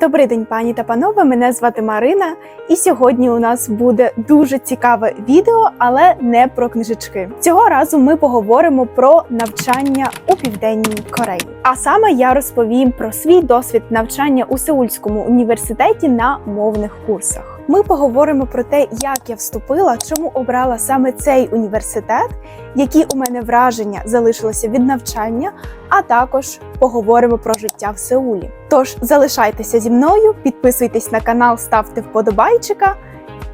Добрий день, пані та панове. Мене звати Марина, і сьогодні у нас буде дуже цікаве відео, але не про книжечки. Цього разу ми поговоримо про навчання у південній Кореї. А саме я розповім про свій досвід навчання у Сеульському університеті на мовних курсах. Ми поговоримо про те, як я вступила, чому обрала саме цей університет, які у мене враження залишилися від навчання, а також поговоримо про життя в Сеулі. Тож залишайтеся зі мною, підписуйтесь на канал, ставте вподобайчика,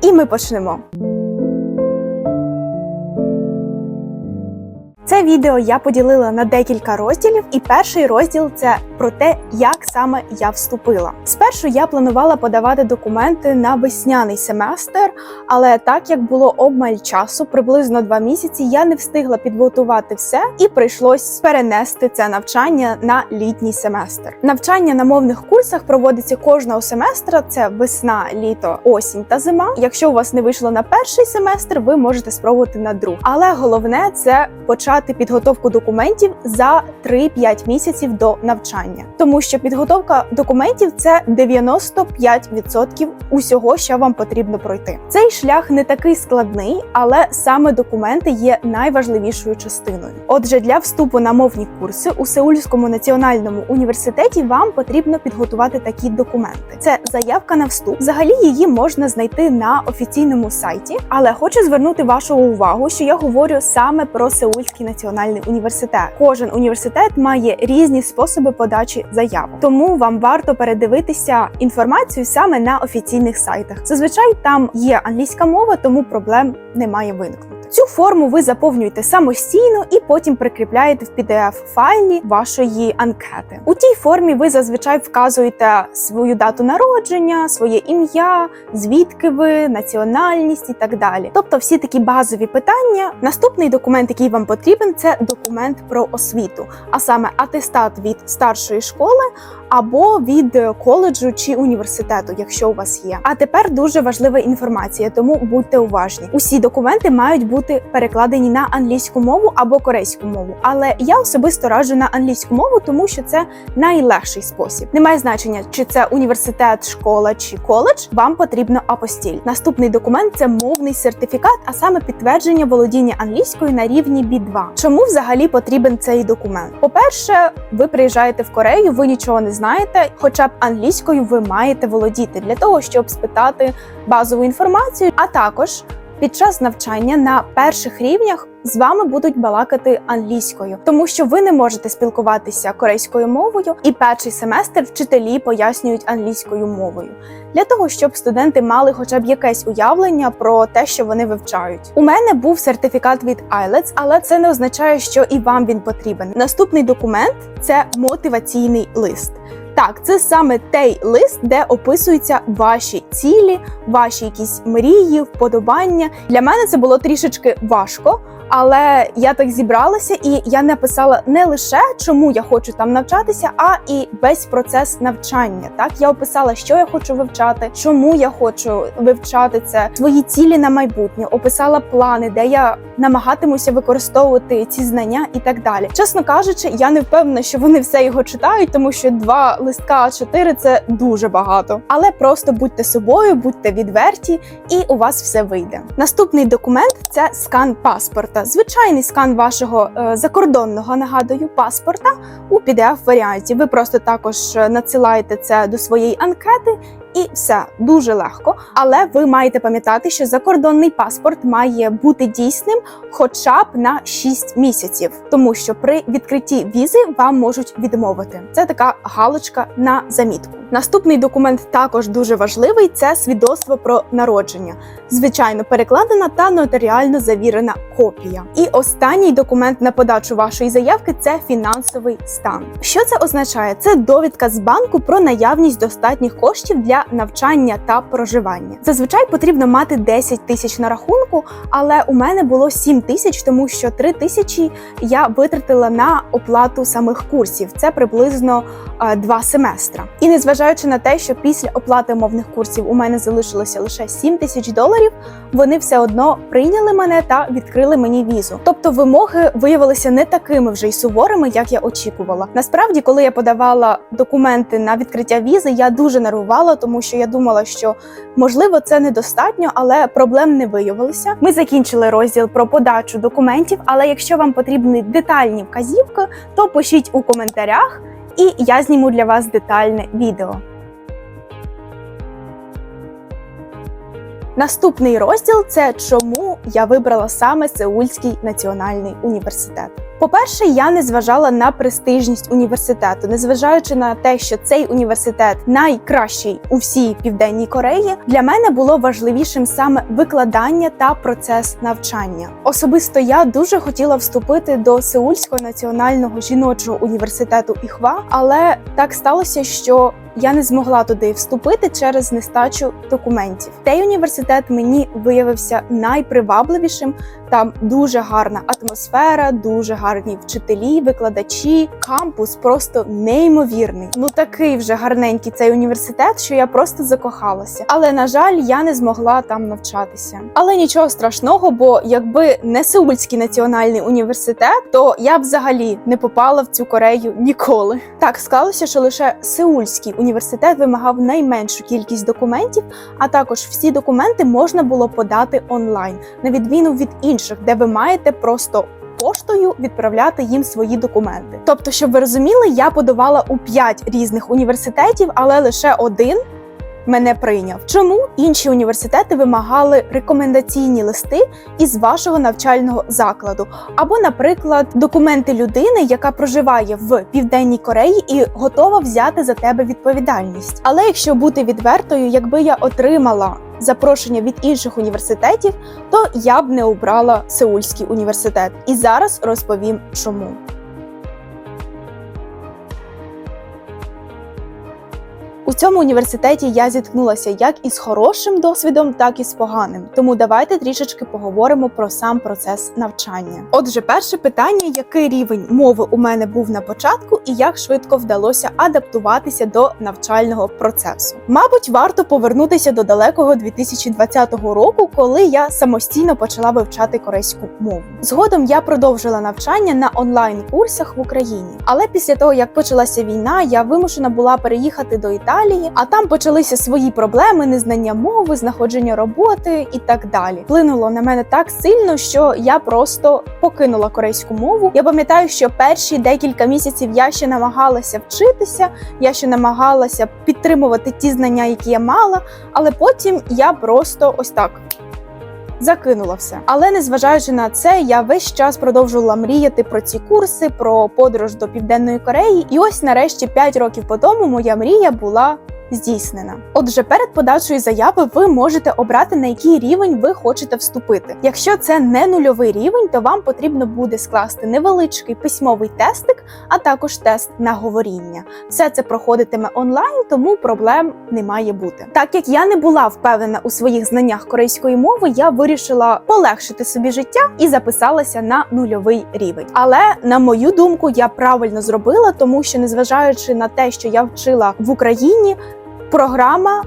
і ми почнемо. Це відео я поділила на декілька розділів, і перший розділ це про те, як саме я вступила. Спершу я планувала подавати документи на весняний семестр, але так як було обмаль часу, приблизно два місяці, я не встигла підготувати все і прийшлось перенести це навчання на літній семестр. Навчання на мовних курсах проводиться кожного семестра: це весна, літо, осінь та зима. Якщо у вас не вийшло на перший семестр, ви можете спробувати на друг. Але головне це почати підготовку документів за 3-5 місяців до навчання, тому що підготовка документів це 95% усього, що вам потрібно пройти. Цей шлях не такий складний, але саме документи є найважливішою частиною. Отже, для вступу на мовні курси у Сеульському національному університеті вам потрібно підготувати такі документи. Це заявка на вступ. Взагалі її можна знайти на офіційному сайті, але хочу звернути вашу увагу, що я говорю саме про Сеульський національний університет. Кожен університет має різні способи подачі заяв. тому вам варто передивитися інформацію саме на офіційних сайтах. Зазвичай там є англійська мова, тому проблем не має виникнути. Цю форму ви заповнюєте самостійно і потім прикріпляєте в pdf файлі вашої анкети. У тій формі ви зазвичай вказуєте свою дату народження, своє ім'я, звідки ви, національність і так далі. Тобто, всі такі базові питання. Наступний документ, який вам потрібен, це документ про освіту, а саме атестат від старшої школи або від коледжу чи університету, якщо у вас є. А тепер дуже важлива інформація, тому будьте уважні. Усі документи мають бути перекладені на англійську мову або корейську мову. Але я особисто раджу на англійську мову, тому що це найлегший спосіб. Немає значення, чи це університет, школа чи коледж. Вам потрібно апостіль. Наступний документ це мовний сертифікат, а саме підтвердження володіння англійською на рівні B2. Чому взагалі потрібен цей документ? По-перше, ви приїжджаєте в Корею, ви нічого не знаєте, хоча б англійською ви маєте володіти для того, щоб спитати базову інформацію, а також. Під час навчання на перших рівнях з вами будуть балакати англійською, тому що ви не можете спілкуватися корейською мовою, і перший семестр вчителі пояснюють англійською мовою для того, щоб студенти мали хоча б якесь уявлення про те, що вони вивчають. У мене був сертифікат від IELTS, але це не означає, що і вам він потрібен. Наступний документ це мотиваційний лист. Так, це саме той лист, де описуються ваші цілі, ваші якісь мрії, вподобання. Для мене це було трішечки важко, але я так зібралася і я написала не лише чому я хочу там навчатися, а і весь процес навчання. Так я описала, що я хочу вивчати, чому я хочу вивчати це, свої цілі на майбутнє, описала плани, де я намагатимуся використовувати ці знання і так далі. Чесно кажучи, я не впевнена, що вони все його читають, тому що два листка А4 – це дуже багато. Але просто будьте собою, будьте відверті, і у вас все вийде. Наступний документ це скан паспорта. Звичайний скан вашого е, закордонного нагадую паспорта у pdf варіанті. Ви просто також е, надсилаєте це до своєї анкети. І все дуже легко, але ви маєте пам'ятати, що закордонний паспорт має бути дійсним хоча б на 6 місяців, тому що при відкритті візи вам можуть відмовити. Це така галочка на замітку. Наступний документ також дуже важливий це свідоцтво про народження, звичайно, перекладена та нотаріально завірена копія. І останній документ на подачу вашої заявки це фінансовий стан. Що це означає? Це довідка з банку про наявність достатніх коштів для навчання та проживання. Зазвичай потрібно мати 10 тисяч на рахунку, але у мене було 7 тисяч, тому що 3 тисячі я витратила на оплату самих курсів. Це приблизно е, два семестра. І незважаючи незважаючи на те, що після оплати мовних курсів у мене залишилося лише 7 тисяч доларів, вони все одно прийняли мене та відкрили мені візу. Тобто вимоги виявилися не такими вже й суворими, як я очікувала. Насправді, коли я подавала документи на відкриття візи, я дуже нервувала, тому що я думала, що можливо це недостатньо, але проблем не виявилося. Ми закінчили розділ про подачу документів. Але якщо вам потрібні детальні вказівки, то пишіть у коментарях, і я зніму для вас детальне відео. Наступний розділ це чому я вибрала саме Сеульський національний університет. По-перше, я не зважала на престижність університету, незважаючи на те, що цей університет найкращий у всій південній Кореї. Для мене було важливішим саме викладання та процес навчання. Особисто я дуже хотіла вступити до Сеульського національного жіночого університету Іхва, але так сталося, що я не змогла туди вступити через нестачу документів. Цей університет мені виявився найпривабливішим. Там дуже гарна атмосфера, дуже гарні вчителі, викладачі. Кампус просто неймовірний. Ну такий вже гарненький цей університет, що я просто закохалася. Але на жаль, я не змогла там навчатися. Але нічого страшного, бо якби не Сеульський національний університет, то я б взагалі не попала в цю Корею ніколи. Так склалося, що лише Сеульський університет вимагав найменшу кількість документів, а також всі документи можна було подати онлайн, на відміну від інших, де ви маєте просто. Поштою відправляти їм свої документи. Тобто, щоб ви розуміли, я подавала у п'ять різних університетів, але лише один мене прийняв. Чому інші університети вимагали рекомендаційні листи із вашого навчального закладу, або, наприклад, документи людини, яка проживає в південній Кореї і готова взяти за тебе відповідальність. Але якщо бути відвертою, якби я отримала запрошення від інших університетів, то я б не обрала Сеульський університет. І зараз розповім чому. У цьому університеті я зіткнулася як із хорошим досвідом, так і з поганим. Тому давайте трішечки поговоримо про сам процес навчання. Отже, перше питання: який рівень мови у мене був на початку, і як швидко вдалося адаптуватися до навчального процесу? Мабуть, варто повернутися до далекого 2020 року, коли я самостійно почала вивчати корейську мову. Згодом я продовжила навчання на онлайн курсах в Україні. Але після того, як почалася війна, я вимушена була переїхати до Італії. Італії, а там почалися свої проблеми, незнання мови, знаходження роботи і так далі. Вплинуло на мене так сильно, що я просто покинула корейську мову. Я пам'ятаю, що перші декілька місяців я ще намагалася вчитися, я ще намагалася підтримувати ті знання, які я мала, але потім я просто ось так. Закинула все, але незважаючи на це, я весь час продовжувала мріяти про ці курси, про подорож до південної Кореї. І ось нарешті 5 років по тому моя мрія була здійснена. Отже, перед подачею заяви ви можете обрати на який рівень ви хочете вступити. Якщо це не нульовий рівень, то вам потрібно буде скласти невеличкий письмовий тестик, а також тест на говоріння. Все це проходитиме онлайн, тому проблем не має бути. Так як я не була впевнена у своїх знаннях корейської мови, я вирішила полегшити собі життя і записалася на нульовий рівень. Але на мою думку, я правильно зробила, тому що незважаючи на те, що я вчила в Україні програма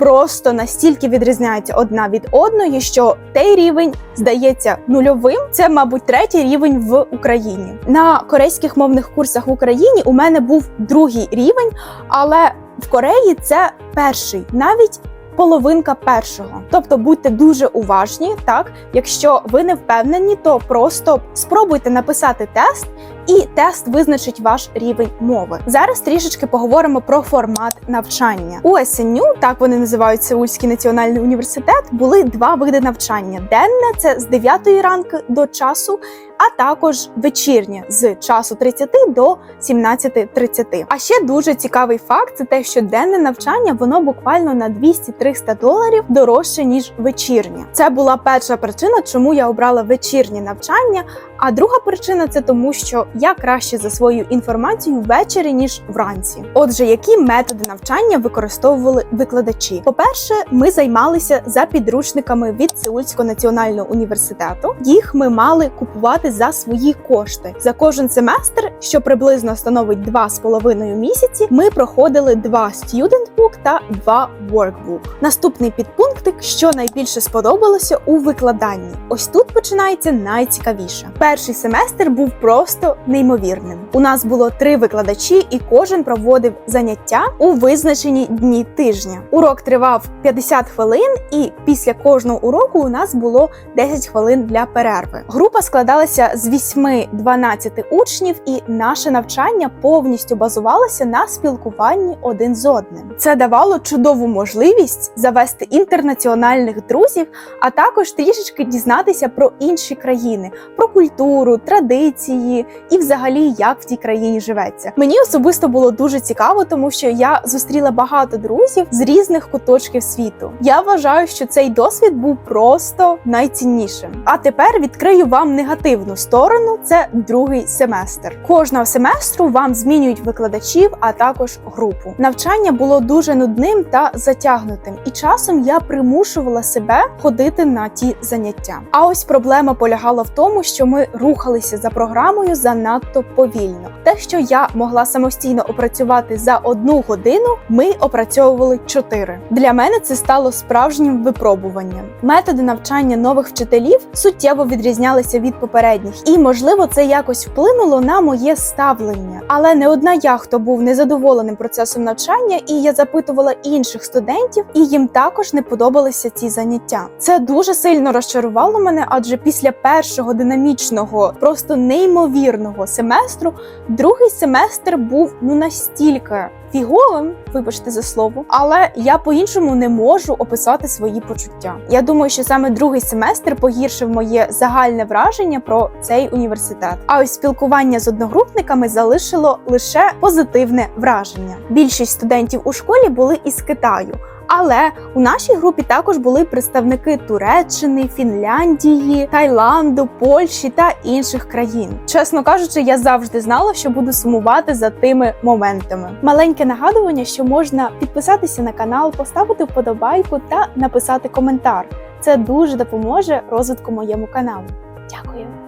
просто настільки відрізняється одна від одної, що той рівень здається нульовим. Це, мабуть, третій рівень в Україні. На корейських мовних курсах в Україні у мене був другий рівень, але в Кореї це перший, навіть половинка першого. Тобто будьте дуже уважні. Так, якщо ви не впевнені, то просто спробуйте написати тест. І тест визначить ваш рівень мови. Зараз трішечки поговоримо про формат навчання. У СНЮ, так вони називають Сеульський національний університет, були два види навчання: денне це з 9 ранку до часу, а також вечірнє з часу 30 до 17.30. А ще дуже цікавий факт: це те, що денне навчання воно буквально на 200-300 доларів дорожче ніж вечірнє. Це була перша причина, чому я обрала вечірнє навчання. А друга причина це тому, що я краще засвою інформацію ввечері ніж вранці. Отже, які методи навчання використовували викладачі? По-перше, ми займалися за підручниками від Сеульського національного університету. Їх ми мали купувати за свої кошти. За кожен семестр, що приблизно становить 2,5 місяці, ми проходили два Student Book та два Workbook. Наступний підпунктик, що найбільше сподобалося у викладанні. Ось тут починається найцікавіше. Перший семестр був просто неймовірним. У нас було три викладачі, і кожен проводив заняття у визначені дні тижня. Урок тривав 50 хвилин, і після кожного уроку у нас було 10 хвилин для перерви. Група складалася з 8-12 учнів, і наше навчання повністю базувалося на спілкуванні один з одним. Це давало чудову можливість завести інтернаціональних друзів, а також трішечки дізнатися про інші країни, про культуру, традиції і, взагалі, як в тій країні живеться. Мені особисто було дуже цікаво, тому що я зустріла багато друзів з різних куточків світу. Я вважаю, що цей досвід був просто найціннішим. А тепер відкрию вам негативну сторону: це другий семестр. Кожного семестру вам змінюють викладачів, а також групу. Навчання було дуже нудним та затягнутим, і часом я примушувала себе ходити на ті заняття. А ось проблема полягала в тому, що ми рухалися за програмою занадто повільно. Те, що я могла самостійно опрацювати за одну годину, ми опрацьовували чотири. Для мене це стало справжнім випробуванням. Методи навчання нових вчителів суттєво відрізнялися від попередніх, і можливо це якось вплинуло на моє ставлення. Але не одна я, хто був незадоволеним процесом навчання, і я запитувала інших студентів, і їм також не подобалися ці заняття. Це дуже сильно розчарувало мене, адже після першого динамічного, просто неймовірного семестру, другий семестр був ну настільки фіговим, вибачте за слово, але я по-іншому не можу описати свої почуття. Я думаю, що саме другий семестр погіршив моє загальне враження про цей університет. А ось спілкування з одногрупниками залишило лише позитивне враження. Більшість студентів у школі були із Китаю. Але у нашій групі також були представники Туреччини, Фінляндії, Таїланду, Польщі та інших країн. Чесно кажучи, я завжди знала, що буду сумувати за тими моментами. Маленьке нагадування, що можна підписатися на канал, поставити вподобайку та написати коментар. Це дуже допоможе розвитку моєму каналу. Дякую.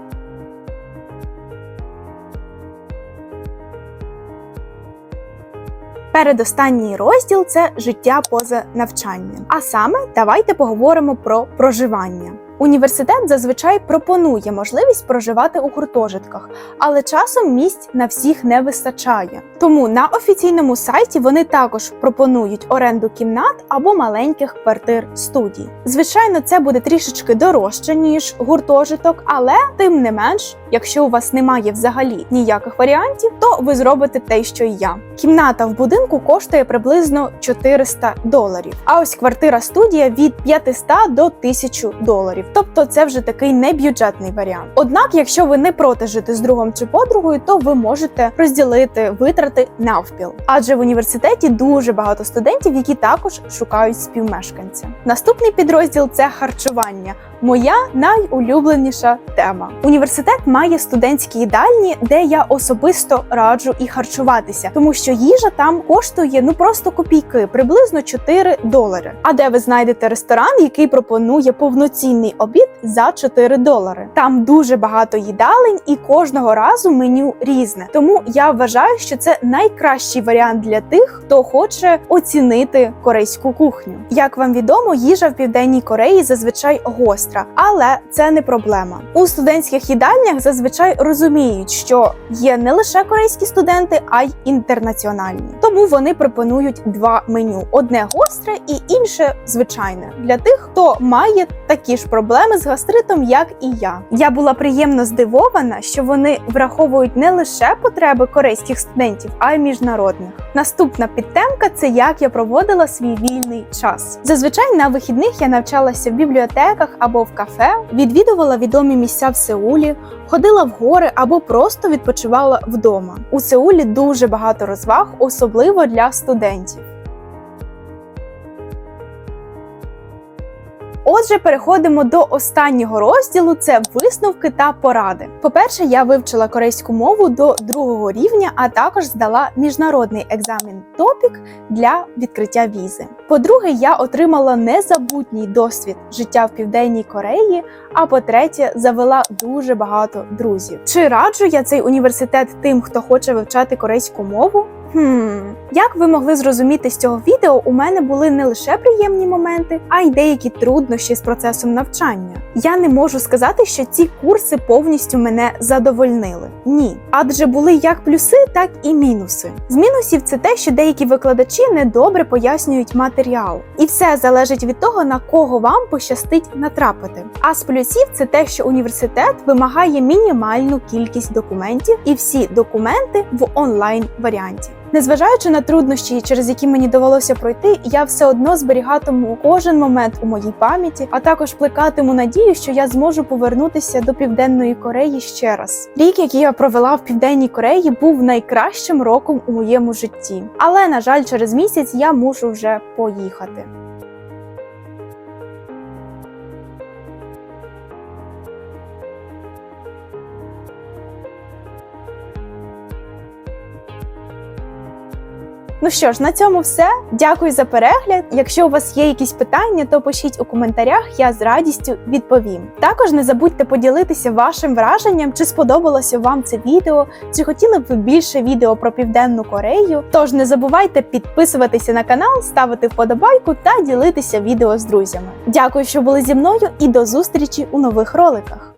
Передостанній розділ це життя поза навчанням. А саме давайте поговоримо про проживання. Університет зазвичай пропонує можливість проживати у гуртожитках, але часом місць на всіх не вистачає. Тому на офіційному сайті вони також пропонують оренду кімнат або маленьких квартир студій. Звичайно, це буде трішечки дорожче ніж гуртожиток, але тим не менш, якщо у вас немає взагалі ніяких варіантів, то ви зробите те, що і я. Кімната в будинку коштує приблизно 400 доларів. А ось квартира студія від 500 до 1000 доларів. Тобто це вже такий небюджетний варіант. Однак, якщо ви не проти жити з другом чи подругою, то ви можете розділити витрати навпіл. Адже в університеті дуже багато студентів, які також шукають співмешканця. Наступний підрозділ це харчування. Моя найулюбленіша тема. Університет має студентські їдальні, де я особисто раджу і харчуватися, тому що їжа там коштує ну просто копійки, приблизно 4 долари. А де ви знайдете ресторан, який пропонує повноцінний обід за 4 долари? Там дуже багато їдалень, і кожного разу меню різне. Тому я вважаю, що це найкращий варіант для тих, хто хоче оцінити корейську кухню. Як вам відомо, їжа в південній Кореї зазвичай гостра, але це не проблема. У студентських їдальнях зазвичай розуміють, що є не лише корейські студенти, а й інтернаціональні. Тому вони пропонують два меню: одне гостре і інше звичайне для тих, хто має такі ж проблеми з гастритом, як і я. Я була приємно здивована, що вони враховують не лише потреби корейських студентів, а й міжнародних. Наступна підтемка це як я проводила свій вільний час. Зазвичай на вихідних я навчалася в бібліотеках або в кафе, відвідувала відомі місця в Сеулі, ходила в гори або просто відпочивала вдома. У Сеулі дуже багато розваг, особливо для студентів. Отже, переходимо до останнього розділу: це висновки та поради. По-перше, я вивчила корейську мову до другого рівня, а також здала міжнародний екзамен топік для відкриття візи. По-друге, я отримала незабутній досвід життя в південній Кореї. А по-третє, завела дуже багато друзів. Чи раджу я цей університет тим, хто хоче вивчати корейську мову? Хм, як ви могли зрозуміти з цього відео, у мене були не лише приємні моменти, а й деякі труднощі з процесом навчання. Я не можу сказати, що ці курси повністю мене задовольнили. Ні, адже були як плюси, так і мінуси. З мінусів це те, що деякі викладачі недобре пояснюють матеріал, і все залежить від того, на кого вам пощастить натрапити. А з плюсів це те, що університет вимагає мінімальну кількість документів, і всі документи в онлайн варіанті. Незважаючи на труднощі, через які мені довелося пройти, я все одно зберігатиму кожен момент у моїй пам'яті, а також плекатиму надію, що я зможу повернутися до південної Кореї ще раз. Рік, який я провела в південній Кореї, був найкращим роком у моєму житті. Але на жаль, через місяць я мушу вже поїхати. Ну що ж, на цьому все. Дякую за перегляд. Якщо у вас є якісь питання, то пишіть у коментарях, я з радістю відповім. Також не забудьте поділитися вашим враженням, чи сподобалося вам це відео, чи хотіли б ви більше відео про Південну Корею. Тож не забувайте підписуватися на канал, ставити вподобайку та ділитися відео з друзями. Дякую, що були зі мною, і до зустрічі у нових роликах.